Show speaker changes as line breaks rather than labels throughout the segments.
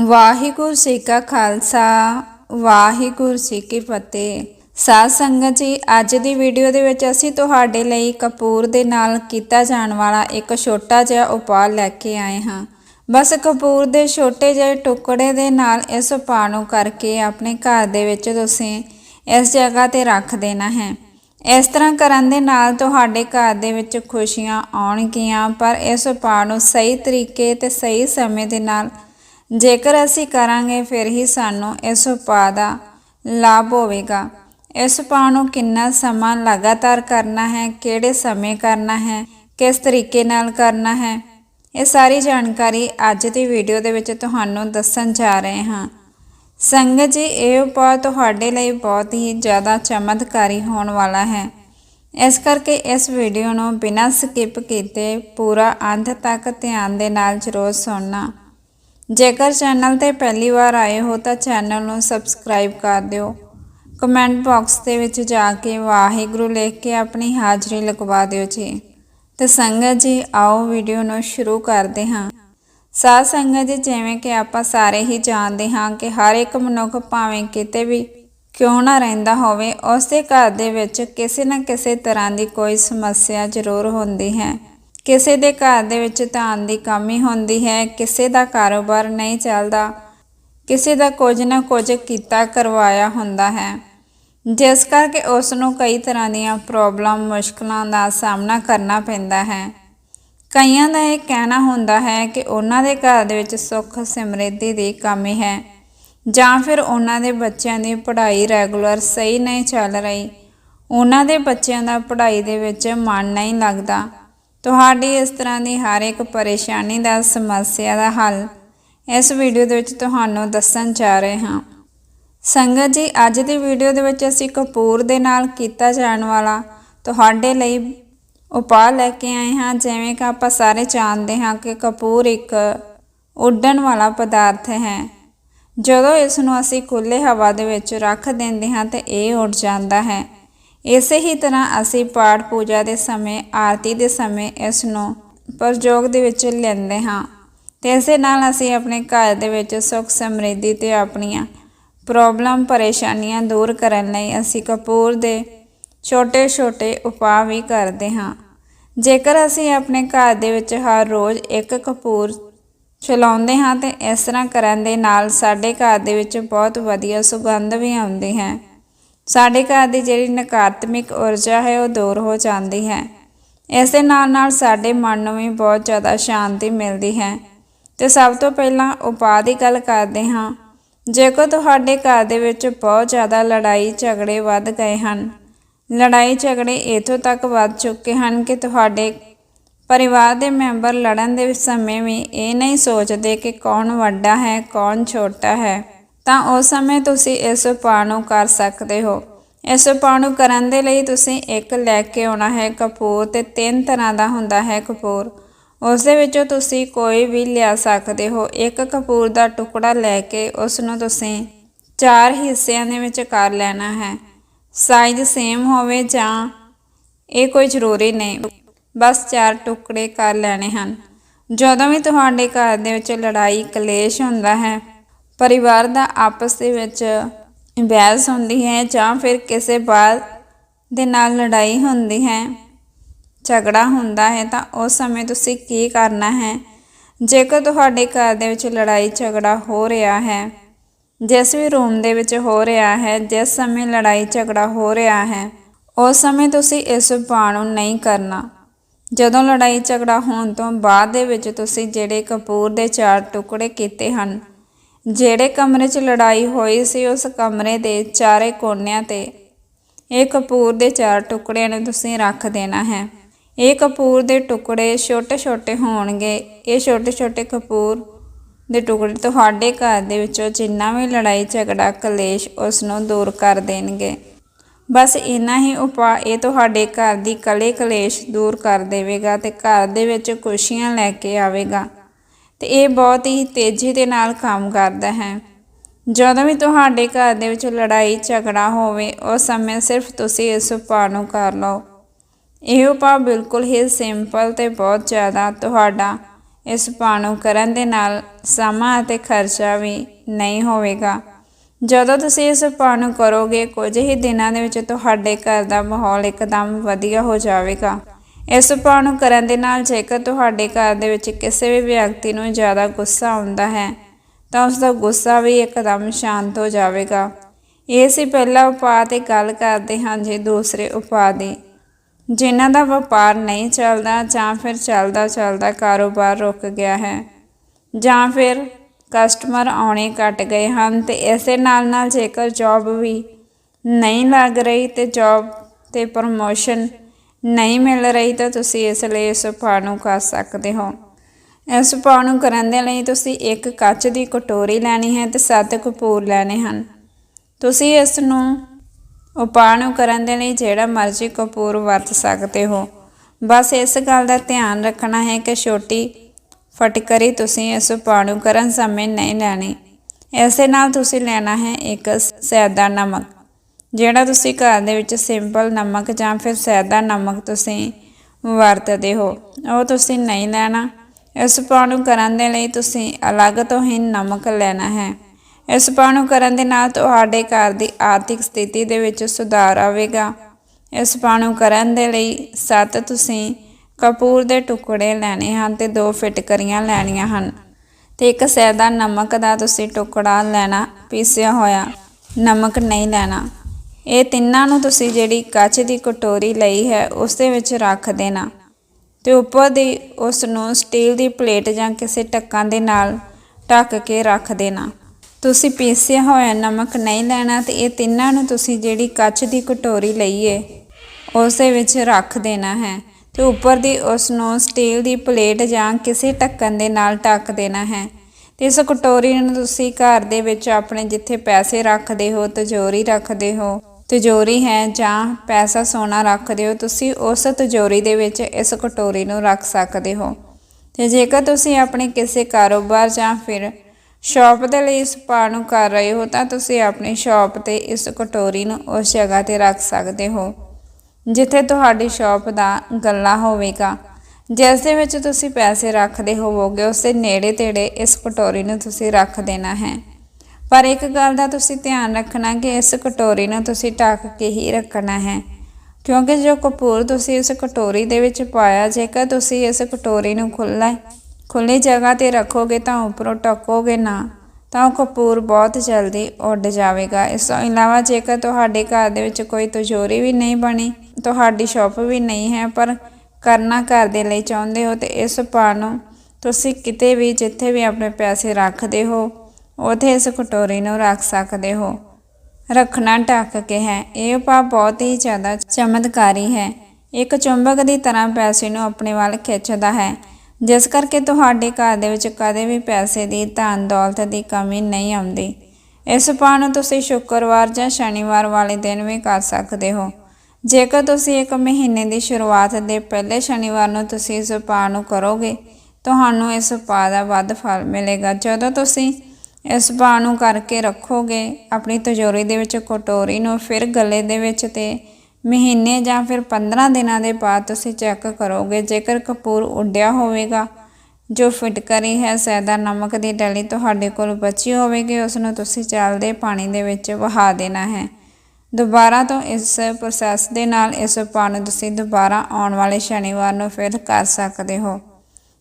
ਵਾਹਿਗੁਰੂ ਜੀ ਕਾ ਖਾਲਸਾ, ਵਾਹਿਗੁਰੂ ਜੀ ਕੀ ਫਤਿਹ। ਸਾਧ ਸੰਗਤ ਜੀ, ਅੱਜ ਦੀ ਵੀਡੀਓ ਦੇ ਵਿੱਚ ਅਸੀਂ ਤੁਹਾਡੇ ਲਈ ਕਪੂਰ ਦੇ ਨਾਲ ਕੀਤਾ ਜਾਣ ਵਾਲਾ ਇੱਕ ਛੋਟਾ ਜਿਹਾ ਉਪਾਅ ਲੈ ਕੇ ਆਏ ਹਾਂ। ਬਸ ਕਪੂਰ ਦੇ ਛੋਟੇ ਜਿਹੇ ਟੁਕੜੇ ਦੇ ਨਾਲ ਇਸ ਉਪਾਅ ਨੂੰ ਕਰਕੇ ਆਪਣੇ ਘਰ ਦੇ ਵਿੱਚ ਤੁਸੀਂ ਇਸ ਜਗ੍ਹਾ ਤੇ ਰੱਖ ਦੇਣਾ ਹੈ। ਇਸ ਤਰ੍ਹਾਂ ਕਰਨ ਦੇ ਨਾਲ ਤੁਹਾਡੇ ਘਰ ਦੇ ਵਿੱਚ ਖੁਸ਼ੀਆਂ ਆਉਣਗੀਆਂ, ਪਰ ਇਸ ਉਪਾਅ ਨੂੰ ਸਹੀ ਤਰੀਕੇ ਤੇ ਸਹੀ ਸਮੇਂ ਦੇ ਨਾਲ ਜੇਕਰ ਅਸੀਂ ਕਰਾਂਗੇ, ਫਿਰ ਹੀ ਸਾਨੂੰ ਇਸ ਉਪਾਅ ਦਾ ਲਾਭ ਹੋਵੇਗਾ। ਇਸ ਉਪਾਅ ਨੂੰ ਕਿੰਨਾ ਸਮਾਂ ਲਗਾਤਾਰ ਕਰਨਾ ਹੈ, ਕਿਹੜੇ ਸਮੇਂ ਕਰਨਾ ਹੈ, ਕਿਸ ਤਰੀਕੇ ਨਾਲ ਕਰਨਾ ਹੈ, ਇਹ ਸਾਰੀ ਜਾਣਕਾਰੀ ਅੱਜ ਦੀ ਵੀਡੀਓ ਦੇ ਵਿੱਚ ਤੁਹਾਨੂੰ ਦੱਸਣ ਜਾ ਰਹੇ ਹਾਂ। ਸੰਗਤ ਜੀ, ਇਹ ਉਪਾਅ ਤੁਹਾਡੇ ਲਈ ਬਹੁਤ ਹੀ ਜ਼ਿਆਦਾ ਚਮਤਕਾਰੀ ਹੋਣ ਵਾਲਾ ਹੈ। ਇਸ ਕਰਕੇ ਇਸ ਵੀਡੀਓ ਨੂੰ ਬਿਨਾਂ ਸਕਿਪ ਕੀਤੇ ਪੂਰਾ ਅੰਤ ਤੱਕ ਧਿਆਨ ਦੇ ਨਾਲ ਜ਼ਰੂਰ ਸੁਣਨਾ। ਜੇਕਰ ਚੈਨਲ ਤੇ ਪਹਿਲੀ ਵਾਰ ਆਏ ਹੋ ਤਾਂ ਚੈਨਲ ਨੂੰ ਸਬਸਕ੍ਰਾਈਬ ਕਰ ਦਿਓ। ਕਮੈਂਟ ਬਾਕਸ ਦੇ ਵਿੱਚ ਜਾ ਕੇ ਵਾਹਿਗੁਰੂ ਲਿਖ ਕੇ ਆਪਣੀ ਹਾਜ਼ਰੀ ਲਗਵਾ ਦਿਓ ਜੀ। ਤੇ ਸੰਗਤ ਜੀ, ਆਓ ਵੀਡੀਓ ਨੂੰ ਸ਼ੁਰੂ ਕਰਦੇ ਹਾਂ। ਸਾਧ ਸੰਗਤ ਜੀ, ਜਿਵੇਂ ਕਿ ਆਪਾਂ ਸਾਰੇ ਹੀ ਜਾਣਦੇ ਹਾਂ ਕਿ ਹਰ ਇੱਕ ਮਨੁੱਖ ਭਾਵੇਂ ਕਿਤੇ ਵੀ ਕਿਉਂ ਨਾ ਰਹਿੰਦਾ ਹੋਵੇ ਉਸ ਦੇ ਘਰ ਦੇ ਵਿੱਚ ਕਿਸੇ ਨਾ ਕਿਸੇ ਤਰ੍ਹਾਂ ਦੀ ਕੋਈ ਸਮੱਸਿਆ ਜ਼ਰੂਰ ਹੁੰਦੀ ਹੈ। ਕਿਸੇ ਦੇ ਘਰ ਦੇ ਵਿੱਚ ਧਨ ਦੀ ਕਮੀ ਹੁੰਦੀ ਹੈ, ਕਿਸੇ ਦਾ ਕਾਰੋਬਾਰ ਨਹੀਂ ਚੱਲਦਾ, ਕਿਸੇ ਦਾ ਕੁਝ ਨਾ ਕੁਝ ਕੀਤਾ ਕਰਵਾਇਆ ਹੁੰਦਾ ਹੈ। ਜਿਸ ਕਰਕੇ ਉਸ ਨੂੰ ਕਈ ਤਰ੍ਹਾਂ ਦੀਆਂ ਪ੍ਰੋਬਲਮ, ਮੁਸ਼ਕਲਾਂ ਦਾ ਸਾਹਮਣਾ ਕਰਨਾ ਪੈਂਦਾ ਹੈ। ਕਈਆਂ ਦਾ ਇਹ ਕਹਿਣਾ ਹੁੰਦਾ ਹੈ ਕਿ ਉਹਨਾਂ ਦੇ ਘਰ ਦੇ ਵਿੱਚ ਸੁੱਖ ਸਮਰਿੱਧੀ ਦੀ ਕਮੀ ਹੈ ਜਾਂ ਫਿਰ ਉਹਨਾਂ ਦੇ ਬੱਚਿਆਂ ਦੀ ਪੜ੍ਹਾਈ ਰੈਗੂਲਰ ਸਹੀ ਨਹੀਂ ਚੱਲ ਰਹੀ। ਉਹਨਾਂ ਦੇ ਬੱਚਿਆਂ ਦਾ ਪੜ੍ਹਾਈ ਦੇ ਵਿੱਚ ਮਨ ਨਹੀਂ ਲੱਗਦਾ। ਤੁਹਾਡੀ ਇਸ ਤਰ੍ਹਾਂ ਦੀ ਹਰ ਇੱਕ ਪਰੇਸ਼ਾਨੀ ਦਾ ਸਮੱਸਿਆ ਦਾ ਹੱਲ ਇਸ ਵੀਡੀਓ ਦੇ ਵਿੱਚ ਤੁਹਾਨੂੰ ਦੱਸਣ ਜਾ ਰਹੇ ਹਾਂ। ਸੰਗਤ ਜੀ, ਅੱਜ ਦੀ ਵੀਡੀਓ ਦੇ ਵਿੱਚ ਅਸੀਂ ਕਪੂਰ ਦੇ ਨਾਲ ਕੀਤਾ ਜਾਣ ਵਾਲਾ ਤੁਹਾਡੇ ਲਈ ਉਪਾਅ ਲੈ ਕੇ ਆਏ ਹਾਂ। ਜਿਵੇਂ ਕਿ ਆਪਾਂ ਸਾਰੇ ਜਾਣਦੇ ਹਾਂ ਕਿ ਕਪੂਰ ਇੱਕ ਉੱਡਣ ਵਾਲਾ ਪਦਾਰਥ ਹੈ। ਜਦੋਂ ਇਸ ਨੂੰ ਅਸੀਂ ਖੁੱਲੇ ਹਵਾ ਦੇ ਵਿੱਚ ਰੱਖ ਦਿੰਦੇ ਹਾਂ ਤੇ ਇਹ ਉੱਡ ਜਾਂਦਾ ਹੈ। ਇਸੇ ਹੀ ਤਰ੍ਹਾਂ ਅਸੀਂ ਪਾਠ ਪੂਜਾ ਦੇ ਸਮੇਂ, ਆਰਤੀ ਦੇ ਸਮੇਂ ਇਸ ਨੂੰ ਪ੍ਰਯੋਗ ਦੇ ਵਿੱਚ ਲੈਂਦੇ ਹਾਂ। ਤੇ ਇਸੇ ਨਾਲ ਅਸੀਂ ਆਪਣੇ ਘਰ ਦੇ ਵਿੱਚ ਸੁੱਖ ਸਮਰਿੱਧੀ ਤੇ ਆਪਣੀਆਂ ਪ੍ਰੋਬਲਮ, ਪਰੇਸ਼ਾਨੀਆਂ ਦੂਰ ਕਰਨ ਲਈ ਅਸੀਂ ਕਪੂਰ ਦੇ ਛੋਟੇ-ਛੋਟੇ ਉਪਾਅ ਵੀ ਕਰਦੇ ਹਾਂ। ਜੇਕਰ ਅਸੀਂ ਆਪਣੇ ਘਰ ਦੇ ਵਿੱਚ ਹਰ ਰੋਜ਼ ਇੱਕ ਕਪੂਰ ਚਲਾਉਂਦੇ ਹਾਂ, ਤੇ ਇਸ ਤਰ੍ਹਾਂ ਕਰਨ ਦੇ ਨਾਲ ਸਾਡੇ ਘਰ ਦੇ ਵਿੱਚ ਬਹੁਤ ਵਧੀਆ ਸੁਗੰਧ ਵੀ ਆਉਂਦੀ ਹੈ। ਸਾਡੇ ਘਰ ਦੀ ਜਿਹੜੀ ਨਕਾਰਾਤਮਕ ਊਰਜਾ ਹੈ, ਉਹ ਦੂਰ ਹੋ ਜਾਂਦੀ ਹੈ। ਇਸ ਦੇ ਨਾਲ ਨਾਲ ਸਾਡੇ ਮਨ ਨੂੰ ਵੀ ਬਹੁਤ ਜ਼ਿਆਦਾ ਸ਼ਾਂਤੀ ਮਿਲਦੀ ਹੈ। ਤੇ ਸਭ ਤੋਂ ਪਹਿਲਾਂ ਉਪਾਅ ਦੀ ਗੱਲ ਕਰਦੇ ਹਾਂ। ਜੇਕਰ ਤੁਹਾਡੇ ਘਰ ਦੇ ਵਿੱਚ ਬਹੁਤ ਜ਼ਿਆਦਾ ਲੜਾਈ ਝਗੜੇ ਵੱਧ ਗਏ ਹਨ, ਲੜਾਈ ਝਗੜੇ ਇਥੋਂ ਤੱਕ ਵੱਧ ਚੁੱਕੇ ਹਨ ਕਿ ਤੁਹਾਡੇ ਪਰਿਵਾਰ ਦੇ ਮੈਂਬਰ ਲੜਨ ਦੇ ਸਮੇਂ ਵੀ ਇਹ ਨਹੀਂ ਸੋਚਦੇ ਕਿ ਕੌਣ ਵੱਡਾ ਹੈ, ਕੌਣ ਛੋਟਾ ਹੈ। ਤਾਂ ਉਸ ਸਮੇਂ ਤੁਸੀਂ ਇਸ ਉਪਾਅ ਨੂੰ ਕਰ ਸਕਦੇ ਹੋ। ਇਸ ਉਪਾਅ ਨੂੰ ਕਰਨ ਦੇ ਲਈ ਤੁਸੀਂ ਇੱਕ ਲੈ ਕੇ ਆਉਣਾ ਹੈ ਕਪੂਰ ਤੇ ਤਿੰਨ ਤਰ੍ਹਾਂ ਦਾ ਹੁੰਦਾ ਹੈ ਕਪੂਰ। ਉਸ ਦੇ ਵਿੱਚੋਂ ਤੁਸੀਂ ਕੋਈ ਵੀ ਲਿਆ ਸਕਦੇ ਹੋ। ਇੱਕ ਕਪੂਰ ਦਾ ਟੁਕੜਾ ਲੈ ਕੇ ਉਸ ਨੂੰ ਤੁਸੀਂ ਚਾਰ ਹਿੱਸਿਆਂ ਦੇ ਵਿੱਚ ਕਰ ਲੈਣਾ ਹੈ। ਸਾਈਜ਼ ਸੇਮ ਹੋਵੇ ਜਾਂ ਇਹ ਕੋਈ ਜ਼ਰੂਰੀ ਨਹੀਂ। ਬਸ ਚਾਰ ਟੁਕੜੇ ਕਰ ਲੈਣੇ ਹਨ। ਜਦੋਂ ਵੀ ਤੁਹਾਡੇ ਘਰ ਦੇ ਵਿੱਚ ਲੜਾਈ ਕਲੇਸ਼ ਹੁੰਦਾ ਹੈ ਪਰਿਵਾਰ ਦਾ ਆਪਸ ਦੇ ਵਿੱਚ ਬਹਿਸ ਹੁੰਦੀ ਹੈ ਜਾਂ ਫਿਰ ਕਿਸੇ ਬਾਤ ਦੇ ਨਾਲ ਲੜਾਈ ਹੁੰਦੀ ਹੈ, ਝਗੜਾ ਹੁੰਦਾ ਹੈ ਤਾਂ ਉਸ ਸਮੇਂ ਤੁਸੀਂ ਕੀ ਕਰਨਾ ਹੈ? ਜੇਕਰ ਤੁਹਾਡੇ ਘਰ ਦੇ ਵਿੱਚ ਲੜਾਈ ਝਗੜਾ ਹੋ ਰਿਹਾ ਹੈ, ਜਿਸ ਵੀ ਰੂਮ ਦੇ ਵਿੱਚ ਹੋ ਰਿਹਾ ਹੈ, ਜਿਸ ਸਮੇਂ ਲੜਾਈ ਝਗੜਾ ਹੋ ਰਿਹਾ ਹੈ, ਉਸ ਸਮੇਂ ਤੁਸੀਂ ਇਸ ਉਪਾਅ ਨੂੰ ਨਹੀਂ ਕਰਨਾ। ਜਦੋਂ ਲੜਾਈ ਝਗੜਾ ਹੋਣ ਤੋਂ ਬਾਅਦ ਦੇ ਵਿੱਚ ਤੁਸੀਂ ਜਿਹੜੇ ਕਪੂਰ ਦੇ ਚਾਰ ਟੁਕੜੇ ਕੀਤੇ ਹਨ ਜਿਹੜੇ ਕਮਰੇ 'ਚ ਲੜਾਈ ਹੋਈ ਸੀ, ਉਸ ਕਮਰੇ ਦੇ ਚਾਰੇ ਕੋਨਿਆਂ ਤੇ ਇਹ ਕਪੂਰ ਦੇ ਚਾਰ ਟੁਕੜਿਆਂ ਨੂੰ ਤੁਸੀਂ ਰੱਖ ਦੇਣਾ ਹੈ। ਇਹ ਕਪੂਰ ਦੇ ਟੁਕੜੇ ਛੋਟੇ-ਛੋਟੇ ਹੋਣਗੇ। ਇਹ ਛੋਟੇ-ਛੋਟੇ ਕਪੂਰ ਦੇ ਟੁਕੜੇ ਤੁਹਾਡੇ ਘਰ ਦੇ ਵਿੱਚੋਂ ਜਿੰਨਾ ਵੀ ਲੜਾਈ, ਝਗੜਾ, ਕਲੇਸ਼ ਉਸ ਨੂੰ ਦੂਰ ਕਰ ਦੇਣਗੇ। ਬਸ ਇੰਨਾ ਹੀ ਉਪਾਅ ਇਹ ਤੁਹਾਡੇ ਘਰ ਦੀ ਕਲੇ ਕਲੇਸ਼ ਦੂਰ ਕਰ ਦੇਵੇਗਾ ਤੇ ਘਰ ਦੇ ਵਿੱਚ ਖੁਸ਼ੀਆਂ ਲੈ ਕੇ ਆਵੇਗਾ। ਤੇ ਇਹ ਬਹੁਤ ਹੀ ਤੇਜ਼ੀ ਦੇ ਨਾਲ ਕੰਮ ਕਰਦਾ ਹੈ। ਜਦੋਂ ਵੀ ਤੁਹਾਡੇ ਘਰ ਦੇ ਵਿੱਚ ਲੜਾਈ, ਝਗੜਾ ਹੋਵੇ ਉਸ ਸਮੇਂ ਸਿਰਫ ਤੁਸੀਂ ਇਸ ਉਪਾਅ ਨੂੰ ਕਰ ਲਓ। ਇਹ ਉਪਾਅ ਬਿਲਕੁਲ ਹੀ ਸਿੰਪਲ ਤੇ ਬਹੁਤ ਜ਼ਿਆਦਾ ਤੁਹਾਡਾ ਇਸ ਉਪਾਅ ਨੂੰ ਕਰਨ ਦੇ ਨਾਲ ਸਮਾਂ ਅਤੇ ਖਰਚਾ ਵੀ ਨਹੀਂ ਹੋਵੇਗਾ। ਜਦੋਂ ਤੁਸੀਂ ਇਸ ਉਪਾਅ ਨੂੰ ਕਰੋਗੇ, ਕੁਝ ਹੀ ਦਿਨਾਂ ਦੇ ਵਿੱਚ ਤੁਹਾਡੇ ਘਰ ਦਾ ਮਾਹੌਲ ਇੱਕਦਮ ਵਧੀਆ ਹੋ ਜਾਵੇਗਾ। ਇਸ ਉਪਾਅ ਨੂੰ ਕਰਨ ਦੇ ਨਾਲ ਜੇਕਰ ਤੁਹਾਡੇ ਘਰ ਦੇ ਵਿੱਚ ਕਿਸੇ ਵੀ ਵਿਅਕਤੀ ਨੂੰ ਜ਼ਿਆਦਾ ਗੁੱਸਾ ਆਉਂਦਾ ਹੈ, ਤਾਂ ਉਸ ਦਾ ਗੁੱਸਾ ਵੀ ਇੱਕਦਮ ਸ਼ਾਂਤ ਹੋ ਜਾਵੇਗਾ। ਇਹ ਸੀ ਪਹਿਲਾ ਉਪਾਅ ਤੇ ਗੱਲ ਕਰਦੇ ਹਾਂ ਜੀ ਦੂਸਰੇ ਉਪਾਅ ਦੀ। ਜਿਨ੍ਹਾਂ ਦਾ ਵਪਾਰ ਨਹੀਂ ਚੱਲਦਾ ਜਾਂ ਫਿਰ ਚੱਲਦਾ ਚੱਲਦਾ ਕਾਰੋਬਾਰ ਰੁਕ ਗਿਆ ਹੈ, ਜਾਂ ਫਿਰ ਕਸਟਮਰ ਆਉਣੇ ਘਟ ਗਏ ਹਨ ਤੇ ਇਸੇ ਨਾਲ ਨਾਲ ਜੇਕਰ ਜੌਬ ਵੀ ਨਹੀਂ ਲੱਗ ਰਹੀ ਤੇ ਜੌਬ ਤੇ ਪ੍ਰਮੋਸ਼ਨ ਨਹੀਂ ਮਿਲ ਰਹੀ ਤਾਂ ਤੁਸੀਂ ਇਸ ਲਈ ਇਸ ਉਪਾਅ ਨੂੰ ਕਰ ਸਕਦੇ ਹੋ। ਇਸ ਉਪਾਅ ਨੂੰ ਕਰਨ ਦੇ ਲਈ ਤੁਸੀਂ ਇੱਕ ਕੱਚ ਦੀ ਕਟੋਰੀ ਲੈਣੀ ਹੈ ਤੇ ਸੱਤ ਕਪੂਰ ਲੈਣੇ ਹਨ। ਤੁਸੀਂ ਇਸ ਨੂੰ ਉਪਾਅ ਨੂੰ ਕਰਨ ਦੇ ਲਈ ਜਿਹੜਾ ਮਰਜ਼ੀ ਕਪੂਰ ਵਰਤ ਸਕਦੇ ਹੋ। ਬਸ ਇਸ ਗੱਲ ਦਾ ਧਿਆਨ ਰੱਖਣਾ ਹੈ ਕਿ ਛੋਟੀ ਫਟਕਰੀ ਤੁਸੀਂ ਇਸ ਉਪਾਅ ਨੂੰ ਕਰਨ ਸਮੇਂ ਨਹੀਂ ਲੈਣੀ। ਇਸੇ ਨਾਲ ਤੁਸੀਂ ਲੈਣਾ ਹੈ ਇੱਕ ਸੈਦਾ ਨਮਕ। ਜਿਹੜਾ ਤੁਸੀਂ ਘਰ ਦੇ ਵਿੱਚ ਸਿੰਪਲ ਨਮਕ ਜਾਂ ਫਿਰ ਸੈਦਾ ਨਮਕ ਤੁਸੀਂ ਵਰਤਦੇ ਹੋ, ਉਹ ਤੁਸੀਂ ਨਹੀਂ ਲੈਣਾ। ਇਸ ਉਪਾਅ ਨੂੰ ਕਰਨ ਦੇ ਲਈ ਤੁਸੀਂ ਅਲੱਗ ਤੋਂ ਹੀ ਨਮਕ ਲੈਣਾ ਹੈ। ਇਸ ਉਪਾਅ ਨੂੰ ਕਰਨ ਦੇ ਨਾਲ ਤੁਹਾਡੇ ਘਰ ਦੀ ਆਰਥਿਕ ਸਥਿਤੀ ਦੇ ਵਿੱਚ ਸੁਧਾਰ ਆਵੇਗਾ। ਇਸ ਉਪਾਅ ਨੂੰ ਕਰਨ ਦੇ ਲਈ ਸੱਤ ਤੁਸੀਂ ਕਪੂਰ ਦੇ ਟੁਕੜੇ ਲੈਣੇ ਹਨ ਤੇ ਦੋ ਫਿਟਕਰੀਆਂ ਲੈਣੀਆਂ ਹਨ ਤੇ ਇੱਕ ਸੈਦਾ ਨਮਕ ਦਾ ਤੁਸੀਂ ਟੁਕੜਾ ਲੈਣਾ, ਪੀਸਿਆ ਹੋਇਆ ਨਮਕ ਨਹੀਂ ਲੈਣਾ। ਇਹ ਤਿੰਨਾਂ ਨੂੰ ਤੁਸੀਂ ਜਿਹੜੀ ਕੱਚ ਦੀ ਕਟੋਰੀ ਲਈ ਹੈ, ਉਸ ਦੇ ਵਿੱਚ ਰੱਖ ਦੇਣਾ। ਤੇ ਉੱਪਰ ਦੀ ਉਸ ਨੂੰ ਸਟੀਲ ਦੀ ਪਲੇਟ ਜਾਂ ਕਿਸੇ ਢੱਕਣ ਦੇ ਨਾਲ ਢੱਕ ਕੇ ਰੱਖ ਦੇਣਾ। ਤੁਸੀਂ ਪੀਸਿਆ ਹੋਇਆ ਨਮਕ ਨਹੀਂ ਲੈਣਾ ਤੇ ਇਹ ਤਿੰਨਾਂ ਨੂੰ ਤੁਸੀਂ ਜਿਹੜੀ ਕੱਚ ਦੀ ਕਟੋਰੀ ਲਈ ਏ, ਉਸ ਦੇ ਵਿੱਚ ਰੱਖ ਦੇਣਾ ਹੈ। ਤੇ ਉੱਪਰ ਦੀ ਉਸ ਨੂੰ ਸਟੀਲ ਦੀ ਪਲੇਟ ਜਾਂ ਕਿਸੇ ਢੱਕਣ ਦੇ ਨਾਲ ਢੱਕ ਦੇਣਾ ਹੈ। ਤੇ ਇਸ ਕਟੋਰੀ ਨੂੰ ਤੁਸੀਂ ਘਰ ਦੇ ਵਿੱਚ ਆਪਣੇ ਜਿੱਥੇ ਪੈਸੇ ਰੱਖਦੇ ਹੋ, ਤਜੋਰੀ ਰੱਖਦੇ ਹੋ ਤਿਜੋਰੀ ਹੈ ਜਾਂ ਪੈਸਾ ਸੋਨਾ ਰੱਖਦੇ ਹੋ ਤੁਸੀਂ ਉਸ ਤਿਜੋਰੀ ਦੇ ਵਿੱਚ ਇਸ ਕਟੋਰੀ ਨੂੰ ਰੱਖ ਸਕਦੇ ਹੋ। ਤੇ ਜੇਕਰ ਤੁਸੀਂ ਆਪਣੇ ਕਿਸੇ ਕਾਰੋਬਾਰ ਜਾਂ ਫਿਰ ਸ਼ਾਪ ਦੇ ਲਈ ਇਸ ਪਾ ਨੂੰ ਕਰ ਰਹੇ ਹੋ, ਤਾਂ ਤੁਸੀਂ ਆਪਣੀ ਸ਼ਾਪ ਤੇ ਇਸ ਕਟੋਰੀ ਨੂੰ ਉਸ ਜਗ੍ਹਾ ਤੇ ਰੱਖ ਸਕਦੇ ਹੋ, ਜਿੱਥੇ ਤੁਹਾਡੀ ਸ਼ਾਪ ਦਾ ਗੱਲਾ ਹੋਵੇਗਾ। ਜਿਸ ਦੇ ਵਿੱਚ ਤੁਸੀਂ ਪੈਸੇ ਰੱਖਦੇ ਹੋਵੋਗੇ, ਉਸ ਦੇ ਨੇੜੇ ਤੇੜੇ ਇਸ ਕਟੋਰੀ ਨੂੰ ਤੁਸੀਂ ਰੱਖ ਦੇਣਾ ਹੈ। ਪਰ ਇੱਕ ਗੱਲ ਦਾ ਤੁਸੀਂ ਧਿਆਨ ਰੱਖਣਾ ਕਿ ਇਸ ਕਟੋਰੀ ਨੂੰ ਤੁਸੀਂ ਢੱਕ ਕੇ ਹੀ ਰੱਖਣਾ ਹੈ। ਕਿਉਂਕਿ ਜੋ ਕਪੂਰ ਤੁਸੀਂ ਇਸ ਕਟੋਰੀ ਦੇ ਵਿੱਚ ਪਾਇਆ, ਜੇਕਰ ਤੁਸੀਂ ਇਸ ਕਟੋਰੀ ਨੂੰ ਖੁੱਲ੍ਹਾ ਖੁੱਲੀ ਜਗ੍ਹਾ ਤੇ ਰੱਖੋਗੇ ਤਾਂ ਉੱਪਰੋਂ ਟੱਕੋਗੇ ਨਾ, ਤਾਂ ਉਹ ਕਪੂਰ ਬਹੁਤ ਜਲਦੀ ਉੱਡ ਜਾਵੇਗਾ। ਇਸ ਤੋਂ ਇਲਾਵਾ ਜੇਕਰ ਤੁਹਾਡੇ ਘਰ ਦੇ ਵਿੱਚ ਕੋਈ ਤਿਜੋਰੀ ਵੀ ਨਹੀਂ ਬਣੀ, ਤੁਹਾਡੀ ਸ਼ਾਪ ਵੀ ਨਹੀਂ ਹੈ, ਪਰ ਕਰਨਾ ਘਰ ਦੇ ਲਈ ਚਾਹੁੰਦੇ ਹੋ, ਤੇ ਇਸ ਪਾ ਨੂੰ ਤੁਸੀਂ ਕਿਤੇ ਵੀ, ਜਿੱਥੇ ਵੀ ਆਪਣੇ ਪੈਸੇ ਰੱਖਦੇ ਹੋ ਉਥੇ ਇਸ ਕਟੋਰੀ ਨੂੰ ਰੱਖ ਸਕਦੇ ਹੋ। ਰੱਖਣਾ ਢੱਕ ਕੇ ਹੈ। ਇਹ ਉਪਾਅ ਬਹੁਤ ਹੀ ਜ਼ਿਆਦਾ ਚਮਤਕਾਰੀ ਹੈ। ਇੱਕ ਚੁੰਬਕ ਦੀ ਤਰ੍ਹਾਂ ਪੈਸੇ ਨੂੰ ਆਪਣੇ ਵੱਲ ਖਿੱਚਦਾ ਹੈ। ਜਿਸ ਕਰਕੇ ਤੁਹਾਡੇ ਘਰ ਦੇ ਵਿੱਚ ਕਦੇ ਵੀ ਪੈਸੇ ਦੀ ਧਨ ਦੌਲਤ ਦੀ ਕਮੀ ਨਹੀਂ ਆਉਂਦੀ। ਇਸ ਉਪਾਅ ਨੂੰ ਤੁਸੀਂ ਸ਼ੁੱਕਰਵਾਰ ਜਾਂ ਸ਼ਨੀਵਾਰ ਵਾਲੇ ਦਿਨ ਵੀ ਕਰ ਸਕਦੇ ਹੋ। ਜੇਕਰ ਤੁਸੀਂ ਇੱਕ ਮਹੀਨੇ ਦੀ ਸ਼ੁਰੂਆਤ ਦੇ ਪਹਿਲੇ ਸ਼ਨੀਵਾਰ ਨੂੰ ਤੁਸੀਂ ਇਸ ਉਪਾਅ ਨੂੰ ਕਰੋਗੇ, ਤੁਹਾਨੂੰ ਇਸ ਉਪਾਅ ਦਾ ਵੱਧ ਫਲ ਮਿਲੇਗਾ। ਜਦੋਂ ਤੁਸੀਂ ਇਸ ਭਾਅ ਨੂੰ ਕਰਕੇ ਰੱਖੋਗੇ, ਆਪਣੀ ਤਜੋਰੀ ਦੇ ਵਿੱਚ ਕਟੋਰੀ ਨੂੰ ਫਿਰ ਗਲੇ ਦੇ ਵਿੱਚ ਤੇ ਮਹੀਨੇ ਜਾਂ ਫਿਰ 15 ਦਿਨਾਂ ਦੇ ਬਾਅਦ ਤੁਸੀਂ ਚੈੱਕ ਕਰੋਗੇ। ਜੇਕਰ ਕਪੂਰ ਉੱਡਿਆ ਹੋਵੇਗਾ, ਜੋ ਫਿਟਕਰੀ ਹੈ ਸੈਦਾ ਨਮਕ ਦੀ ਡਲੀ ਤੁਹਾਡੇ ਕੋਲ ਬਚੀ ਹੋਵੇਗੀ, ਉਸ ਨੂੰ ਤੁਸੀਂ ਚੱਲਦੇ ਪਾਣੀ ਦੇ ਵਿੱਚ ਵਹਾ ਦੇਣਾ ਹੈ। ਦੁਬਾਰਾ ਤੋਂ ਇਸ ਪ੍ਰੋਸੈਸ ਦੇ ਨਾਲ ਇਸ ਉਪਾਅ ਨੂੰ ਤੁਸੀਂ ਦੁਬਾਰਾ ਆਉਣ ਵਾਲੇ ਸ਼ਨੀਵਾਰ ਨੂੰ ਫਿਰ ਕਰ ਸਕਦੇ ਹੋ।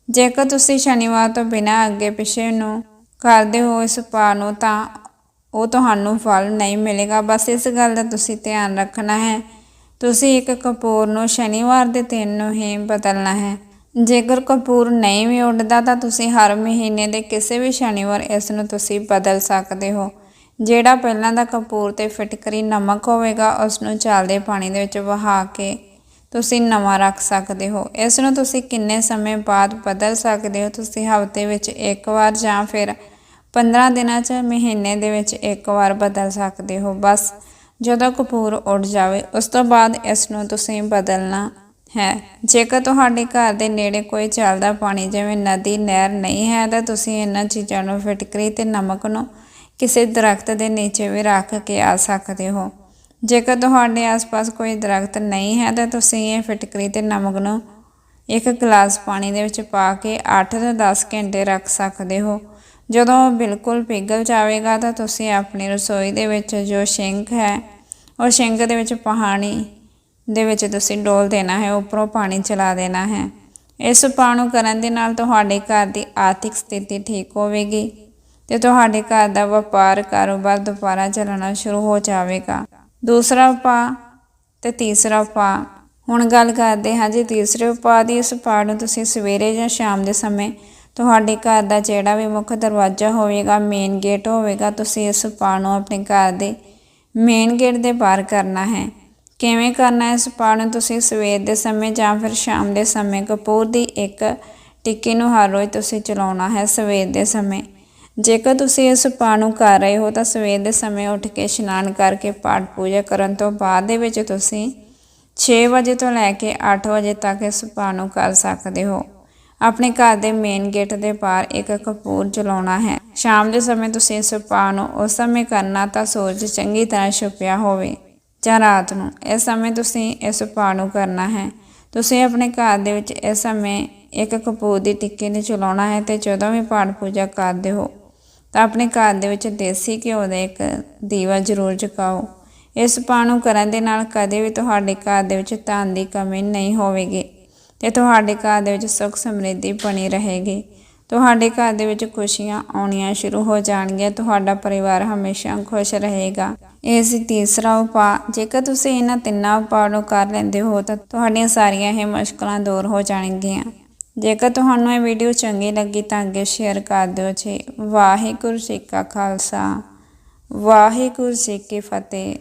ਜੇਕਰ ਤੁਸੀਂ ਸ਼ਨੀਵਾਰ ਤੋਂ ਬਿਨਾਂ ਅੱਗੇ ਪਿਛੇ ਨੂੰ ਕਰਦੇ ਹੋ ਇਸ ਉਪਾਅ ਨੂੰ ਤਾਂ ਉਹ ਤੁਹਾਨੂੰ ਫਲ ਨਹੀਂ ਮਿਲੇਗਾ। ਬਸ ਇਸ ਗੱਲ ਦਾ ਤੁਸੀਂ ਧਿਆਨ ਰੱਖਣਾ ਹੈ। ਤੁਸੀਂ ਇੱਕ ਕਪੂਰ ਨੂੰ ਸ਼ਨੀਵਾਰ ਦੇ ਦਿਨ ਨੂੰ ਹੀ ਬਦਲਣਾ ਹੈ। ਜੇਕਰ ਕਪੂਰ ਨਹੀਂ ਵੀ ਉੱਡਦਾ ਤਾਂ ਤੁਸੀਂ ਹਰ ਮਹੀਨੇ ਦੇ ਕਿਸੇ ਵੀ ਸ਼ਨੀਵਾਰ ਇਸ ਨੂੰ ਤੁਸੀਂ ਬਦਲ ਸਕਦੇ ਹੋ। ਜਿਹੜਾ ਪਹਿਲਾਂ ਦਾ ਕਪੂਰ ਤੇ ਫਿਟਕਰੀ ਨਮਕ ਹੋਵੇਗਾ, ਉਸ ਨੂੰ ਚੱਲਦੇ ਪਾਣੀ ਦੇ ਵਿੱਚ ਵਹਾ ਕੇ ਤੁਸੀਂ ਨਵਾਂ ਰੱਖ ਸਕਦੇ ਹੋ। ਇਸ ਨੂੰ ਤੁਸੀਂ ਕਿੰਨੇ ਸਮੇਂ ਬਾਅਦ ਬਦਲ ਸਕਦੇ ਹੋ? ਤੁਸੀਂ ਹਫ਼ਤੇ ਵਿੱਚ ਇੱਕ ਵਾਰ ਜਾਂ ਫਿਰ 15 ਦਿਨਾਂ 'ਚ ਮਹੀਨੇ ਦੇ ਵਿੱਚ ਇੱਕ ਵਾਰ ਬਦਲ ਸਕਦੇ ਹੋ। ਬਸ ਜਦੋਂ ਕਪੂਰ ਉੱਡ ਜਾਵੇ, ਉਸ ਤੋਂ ਬਾਅਦ ਇਸ ਨੂੰ ਤੁਸੀਂ ਬਦਲਣਾ ਹੈ। ਜੇਕਰ ਤੁਹਾਡੇ ਘਰ ਦੇ ਨੇੜੇ ਕੋਈ ਚੱਲਦਾ ਪਾਣੀ, ਜਿਵੇਂ ਨਦੀ, ਨਹਿਰ ਨਹੀਂ ਹੈ, ਤਾਂ ਤੁਸੀਂ ਇਹਨਾਂ ਚੀਜ਼ਾਂ ਨੂੰ ਫਿਟਕਰੀ ਤੇ ਨਮਕ ਨੂੰ ਕਿਸੇ ਦਰਖਤ ਦੇ ਨੀਚੇ ਵੀ ਰੱਖ ਕੇ ਆ ਸਕਦੇ ਹੋ। ਜੇਕਰ ਤੁਹਾਡੇ ਆਸ-ਪਾਸ ਕੋਈ ਦਰਖਤ ਨਹੀਂ ਹੈ, ਤਾਂ ਤੁਸੀਂ ਇਹ ਫਿਟਕਰੀ ਤੇ ਨਮਕ ਨੂੰ ਇੱਕ ਗਲਾਸ ਪਾਣੀ ਦੇ ਵਿੱਚ ਪਾ ਕੇ 8 ਤੋਂ 10 ਘੰਟੇ ਰੱਖ ਸਕਦੇ ਹੋ। ਜਦੋਂ ਬਿਲਕੁਲ ਪਿਘਲ ਜਾਵੇਗਾ ਤਾਂ ਤੁਸੀਂ ਆਪਣੀ ਰਸੋਈ ਦੇ ਵਿੱਚ ਜੋ ਸ਼ਿੰਕ ਹੈ, ਉਹ ਸ਼ਿੰਕ ਦੇ ਵਿੱਚ ਪਾਣੀ ਦੇ ਵਿੱਚ ਤੁਸੀਂ ਡੋਲ ਦੇਣਾ ਹੈ, ਉੱਪਰੋਂ ਪਾਣੀ ਚਲਾ ਦੇਣਾ ਹੈ। ਇਸ ਉਪਾਅ ਨੂੰ ਕਰਨ ਦੇ ਨਾਲ ਤੁਹਾਡੇ ਘਰ ਦੀ ਆਰਥਿਕ ਸਥਿਤੀ ਠੀਕ ਹੋਵੇਗੀ ਤੇ ਤੁਹਾਡੇ ਘਰ ਦਾ ਵਪਾਰ ਕਾਰੋਬਾਰ ਦੁਬਾਰਾ ਚੱਲਣਾ ਸ਼ੁਰੂ ਹੋ ਜਾਵੇਗਾ। ਦੂਸਰਾ ਉਪਾਅ ਤੇ ਤੀਸਰਾ ਉਪਾਅ। ਹੁਣ ਗੱਲ ਕਰਦੇ ਹਾਂ ਜੀ, ਤੀਸਰੇ ਉਪਾਅ ਦੀ ਇਸ ਉਪਾਅ ਨੂੰ ਤੁਸੀਂ ਸਵੇਰੇ ਜਾਂ ਸ਼ਾਮ ਦੇ ਸਮੇਂ ਤੁਹਾਡੇ ਘਰ ਦਾ ਜਿਹੜਾ ਵੀ ਮੁੱਖ ਦਰਵਾਜ਼ਾ ਹੋਵੇਗਾ ਮੇਨ ਗੇਟ ਹੋਵੇਗਾ, ਤੁਸੀਂ ਇਸ ਪਾ ਨੂੰ ਆਪਣੇ ਘਰ ਦੇ ਮੇਨ ਗੇਟ ਦੇ ਬਾਹਰ ਕਰਨਾ ਹੈ। ਕਿਵੇਂ ਕਰਨਾ ਇਸ ਉਪਾਅ ਨੂੰ ਤੁਸੀਂ ਸਵੇਰ ਦੇ ਸਮੇਂ ਜਾਂ ਫਿਰ ਸ਼ਾਮ ਦੇ ਸਮੇਂ ਕਪੂਰ ਦੀ ਇੱਕ ਟਿੱਕੀ ਨੂੰ ਹਰ ਰੋਜ਼ ਤੁਸੀਂ ਚਲਾਉਣਾ ਹੈ ਸਵੇਰ ਦੇ ਸਮੇਂ। ਜੇਕਰ ਤੁਸੀਂ ਇਸ ਉਪਾਅ ਨੂੰ ਕਰ ਰਹੇ ਹੋ ਤਾਂ ਸਵੇਰ ਦੇ ਸਮੇਂ ਉੱਠ ਕੇ ਇਸ਼ਨਾਨ ਕਰਕੇ ਪਾਠ ਪੂਜਾ ਕਰਨ ਤੋਂ ਬਾਅਦ ਦੇ ਵਿੱਚ ਤੁਸੀਂ 6 ਵਜੇ ਤੋਂ ਲੈ ਕੇ 8 ਵਜੇ ਤੱਕ ਇਸ ਉਪਾਅ ਨੂੰ ਕਰ ਸਕਦੇ ਹੋ। ਆਪਣੇ ਘਰ ਦੇ ਮੇਨ ਗੇਟ ਦੇ ਬਾਹਰ ਇੱਕ ਕਪੂਰ ਜਲਾਉਣਾ ਹੈ। ਸ਼ਾਮ ਦੇ ਸਮੇਂ ਤੁਸੀਂ ਇਸ ਉਪਾਅ ਨੂੰ ਉਸ ਸਮੇਂ ਕਰਨਾ ਤਾਂ ਸੂਰਜ ਚੰਗੀ ਤਰ੍ਹਾਂ ਛੁਪਿਆ ਹੋਵੇ, ਜਾਂ ਰਾਤ ਨੂੰ। ਇਸ ਸਮੇਂ ਤੁਸੀਂ ਇਸ ਉਪਾਅ ਨੂੰ ਕਰਨਾ ਹੈ। ਤੁਸੀਂ ਆਪਣੇ ਘਰ ਦੇ ਵਿੱਚ ਇਸ ਸਮੇਂ ਇੱਕ ਕਪੂਰ ਦੀ ਟਿੱਕੀ ਨੂੰ ਚਲਾਉਣਾ ਹੈ ਤੇ ਜਦੋਂ ਵੀ ਪਾਠ ਪੂਜਾ ਕਰਦੇ ਹੋ, ਤਾਂ ਆਪਣੇ ਘਰ ਦੇ ਵਿੱਚ ਦੇਸੀ ਘਿਓ ਦਾ ਇੱਕ ਦੀਵਾ ਜ਼ਰੂਰ ਜਗਾਓ। ਇਸ ਉਪਾਅ ਨੂੰ ਕਰਨ ਦੇ ਨਾਲ ਕਦੇ ਵੀ ਤੁਹਾਡੇ ਘਰ ਦੇ ਵਿੱਚ ਧਨ ਦੀ ਕਮੀ ਨਹੀਂ ਹੋਵੇਗੀ। ਤੇ ਤੁਹਾਡੇ ਘਰ ਦੇ ਵਿੱਚ ਸੁੱਖ ਸਮਰਿੱਧੀ ਬਣੀ ਰਹੇਗੀ। ਤੁਹਾਡੇ ਘਰ ਦੇ ਵਿੱਚ ਖੁਸ਼ੀਆਂ ਆਉਣੀਆਂ ਸ਼ੁਰੂ ਹੋ ਜਾਣਗੀਆਂ। ਤੁਹਾਡਾ ਪਰਿਵਾਰ ਹਮੇਸ਼ਾ ਖੁਸ਼ ਰਹੇਗਾ। ਇਹ ਸੀ ਤੀਸਰਾ ਉਪਾਅ, ਜੇਕਰ ਤੁਸੀਂ ਇਹਨਾਂ ਤਿੰਨਾਂ ਉਪਾਅ ਨੂੰ ਕਰ ਲੈਂਦੇ ਹੋ, ਤਾਂ ਤੁਹਾਡੀਆਂ ਸਾਰੀਆਂ ਇਹ ਮੁਸ਼ਕਲਾਂ ਦੂਰ ਹੋ ਜਾਣਗੀਆਂ। ਜੇਕਰ ਤੁਹਾਨੂੰ ਇਹ ਵੀਡੀਓ ਚੰਗੀ ਲੱਗੀ, ਤਾਂ ਅੱਗੇ ਸ਼ੇਅਰ ਕਰ ਦਿਓ ਜੀ। ਵਾਹਿਗੁਰੂ ਜੀ ਕਾ ਖਾਲਸਾ। ਵਾਹਿਗੁਰੂ ਜੀ ਕੀ ਫਤਿਹ।